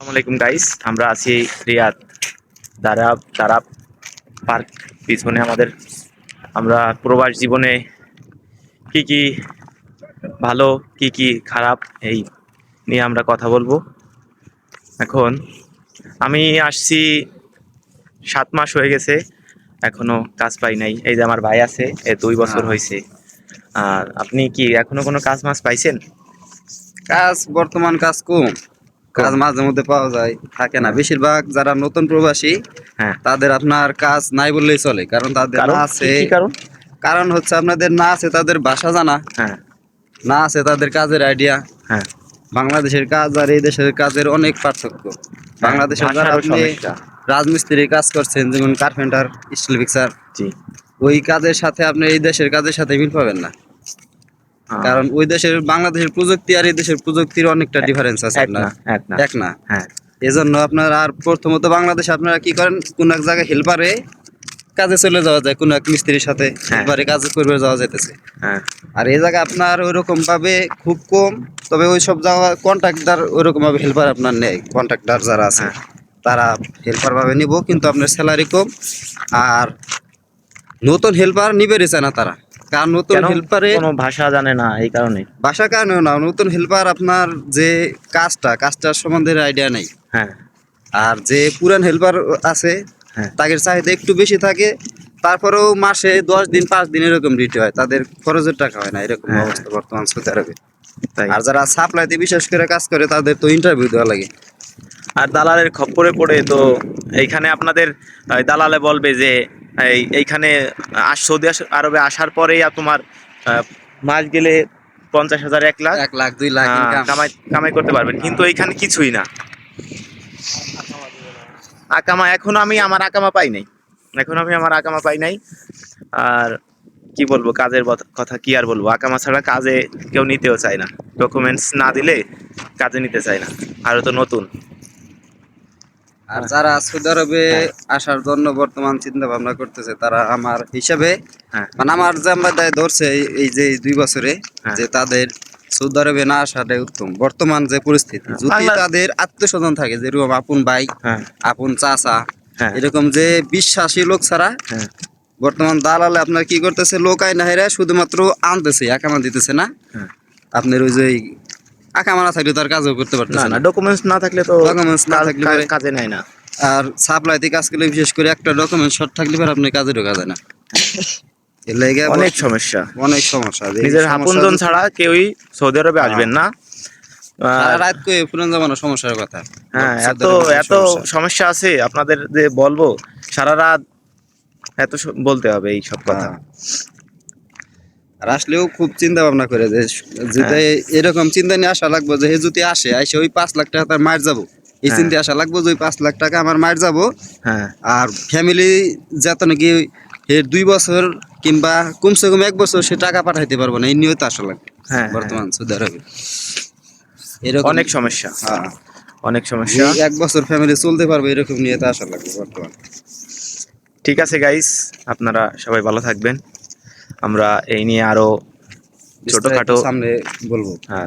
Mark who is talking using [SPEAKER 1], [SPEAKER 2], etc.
[SPEAKER 1] আসসালামু আলাইকুম গাইস আমরা আছি রিয়াদ দারাব দারাব পার্ক। পিছনে আমাদের আমরা প্রবাস জীবনে কি কি ভালো কি কি খারাপ এই নিয়ে আমরা কথা বলব। এখন আমি আসছি সাত মাস হয়ে গেছে এখনও কাজ পাই নাই। এই যে আমার ভাই আছে এ দুই বছর
[SPEAKER 2] হ্যাঁ।
[SPEAKER 1] হয়েছে। আর আপনি কি এখনও কোনো কাজ মাছ পাইছেন?
[SPEAKER 2] কাজ বর্তমান কাজ কম। কাজ মাঝে মধ্যে পাওয়া যায় থাকে না। বেশিরভাগ যারা নতুন প্রবাসী
[SPEAKER 1] হ্যাঁ।
[SPEAKER 2] তাদের আপনার কাজ নাই বললেই চলে কারণ তাদের না আছে
[SPEAKER 1] কারণ?
[SPEAKER 2] কারণ হচ্ছে আপনাদের না আছে তাদের ভাষা জানা।
[SPEAKER 1] হ্যাঁ।
[SPEAKER 2] না আছে তাদের কাজের আইডিয়া
[SPEAKER 1] হ্যাঁ।
[SPEAKER 2] বাংলাদেশের কাজ আর এই দেশের কাজের অনেক পার্থক্য। বাংলাদেশের যারা আপনি
[SPEAKER 1] সমস্যা।
[SPEAKER 2] রাজমিস্ত্রির কাজ করছেন যেমন কার্পেন্টার স্টিল ফিক্সার
[SPEAKER 1] জি।
[SPEAKER 2] ওই কাজের সাথে আপনি এই দেশের কাজের সাথে মিল পাবেন না।
[SPEAKER 1] হ্যাঁ।
[SPEAKER 2] কারণ ওই দেশের বাংলাদেশের প্রযুক্তি আর এই দেশের প্রযুক্তির অনেকটা ডিফারেন্স আছে আপনার।
[SPEAKER 1] না। এক না। হ্যাঁ।
[SPEAKER 2] এজন্য আপনার আর প্রথমত বাংলাদেশে আপনারা কি করেন? কোন এক জায়গায় হেল্পারে কাজে চলে যাওয়া যায় কোন এক মিস্ত্রির সাথে হেল্পারে কাজে করবে যাওয়া যাইতেছে।
[SPEAKER 1] হ্যাঁ।
[SPEAKER 2] আর এই জায়গা আপনার ওইরকম ভাবে খুব কম তবে ওই সব জায়গায় কন্ট্রাক্টর ওইরকম ভাবে হেল্পার আপনার নেই। কন্ট্রাক্টর যারা আছে
[SPEAKER 1] হ্যাঁ।
[SPEAKER 2] তারা হেল্পার ভাবে নিব কিন্তু আপনার স্যালারি কম। আর নতুন হেল্পার নিবে রেছে না তারা। কারণ নতুন হেল্পারে
[SPEAKER 1] কোনো ভাষা জানে না এই কারণে।
[SPEAKER 2] ভাষা কারণেও না নতুন হেল্পার আপনার যে কাজটা কাজটার সম্বন্ধে আইডিয়া নেই।
[SPEAKER 1] হ্যাঁ।
[SPEAKER 2] আর যে পুরান হেল্পার আছে
[SPEAKER 1] হ্যাঁ।
[SPEAKER 2] তাদের চাহিদা একটু বেশি থাকে তারপরেও মাসে দশ দিন পাঁচ দিন এরকম ডিউটি হয়। তাদের খরচের টাকা হয় না এরকম
[SPEAKER 1] হ্যাঁ।
[SPEAKER 2] অবস্থা বর্তমান সৌদি আরবে।
[SPEAKER 1] তাই।
[SPEAKER 2] আর যারা সাপ্লাইতে বিশেষ করে কাজ করে তাদের তো ইন্টারভিউ দেওয়া লাগে।
[SPEAKER 1] আর দালালের খপ্পরে পড়ে তো এইখানে আপনাদের দালালে বলবে যে এই এইখানে সৌদি আরবে আসার পরেই আর তোমার মাস গেলে পঞ্চাশ হাজার এক লাখ।
[SPEAKER 2] এক লাখ দুই লাখ
[SPEAKER 1] কামাই কামাই করতে পারবেন। কিন্তু এইখানে কিছুই না। আকামা এখনও আমি আমার আকামা পাই নাই। এখন আমি আমার আকামা পাই নাই। আর কি বলব কাজের কথা কি আর বলব? আকামা ছাড়া কাজে কেউ নিতেও চায় না। ডকুমেন্টস না দিলে কাজে নিতে চায় না। আরও তো নতুন।
[SPEAKER 2] আর যারা সৌদি আরবে। আসার জন্য বর্তমান চিন্তা ভাবনা করতেছে তারা আমার হিসাবে
[SPEAKER 1] হ্যাঁ
[SPEAKER 2] মানে আমার যে আমরা দায় ধরছে এই- যে দুই বছরে
[SPEAKER 1] হ্যাঁ।
[SPEAKER 2] যে তাদের সৌদি আরবে না আসাটাই উত্তম বর্তমান যে পরিস্থিতি। যদি তাদের আত্মীয় স্বজন থাকে যেরকম আপন ভাই
[SPEAKER 1] হ্যাঁ
[SPEAKER 2] আপন চাচা এরকম যে বিশ্বাসী লোক ছাড়া বর্তমান দালালে আপনার কি করতেছে লোক আইনা হেরা শুধুমাত্র আনতেছে একামা দিতেছে না। আপনার ওই যে আকামা না থাকলে তার কাজও করতে পারতেছে
[SPEAKER 1] না ডকুমেন্টস না থাকলে তো
[SPEAKER 2] Documents না থাকলে
[SPEAKER 1] কাজে নেয় না।
[SPEAKER 2] আর সাপ্লাইতে কাজ করলে বিশেষ করে একটা ডকুমেন্ট শর্ট থাকলে পরে আপনি কাজে ঢোকা যায় না
[SPEAKER 1] অনেক সমস্যা।
[SPEAKER 2] অনেক সমস্যা
[SPEAKER 1] নিজের আপনজন ছাড়া কেউই সৌদি আরবে আসবেন না।
[SPEAKER 2] রাত করে পুরান জামানোর সমস্যার কথা?
[SPEAKER 1] হ্যাঁ এত এত
[SPEAKER 2] সমস্যা।
[SPEAKER 1] আছে আপনাদের যে বলব সারা রাত এত বলতে হবে এই সব কথা।
[SPEAKER 2] হ্যাঁ। আর আসলেও খুব চিন্তা ভাবনা করে যে যদি
[SPEAKER 1] হ্যাঁ।
[SPEAKER 2] এরকম চিন্তা নিয়ে আসা লাগবে যে হে যদি আসে আইসে ওই পাঁচ লাখ টাকা তার মার যাব। এই
[SPEAKER 1] হ্যাঁ।
[SPEAKER 2] চিন্তা আসা লাগবে যে ওই পাঁচ লাখ টাকা আমার মার যাব।
[SPEAKER 1] হ্যাঁ।
[SPEAKER 2] আর ফ্যামিলি যাতে নাকি এর দুই বছর কিংবা কমসে কম এক বছর সে টাকা পাঠাইতে পারব না এই নিয়েও তো আসা লাগবে।
[SPEAKER 1] হ্যাঁ
[SPEAKER 2] বর্তমান সৌদি আরবে। এরকম
[SPEAKER 1] অনেক সমস্যা।
[SPEAKER 2] হ্যাঁ।
[SPEAKER 1] অনেক সমস্যা।
[SPEAKER 2] এক বছর ফ্যামিলি চলতে পারবে এরকম নিয়ে তো আসা লাগবে বর্তমান।
[SPEAKER 1] ঠিক আছে গাইস আপনারা সবাই ভালো থাকবেন। আমরা এই নিয়ে আরও ছোটখাটো
[SPEAKER 2] সামনে বলব।
[SPEAKER 1] হ্যাঁ।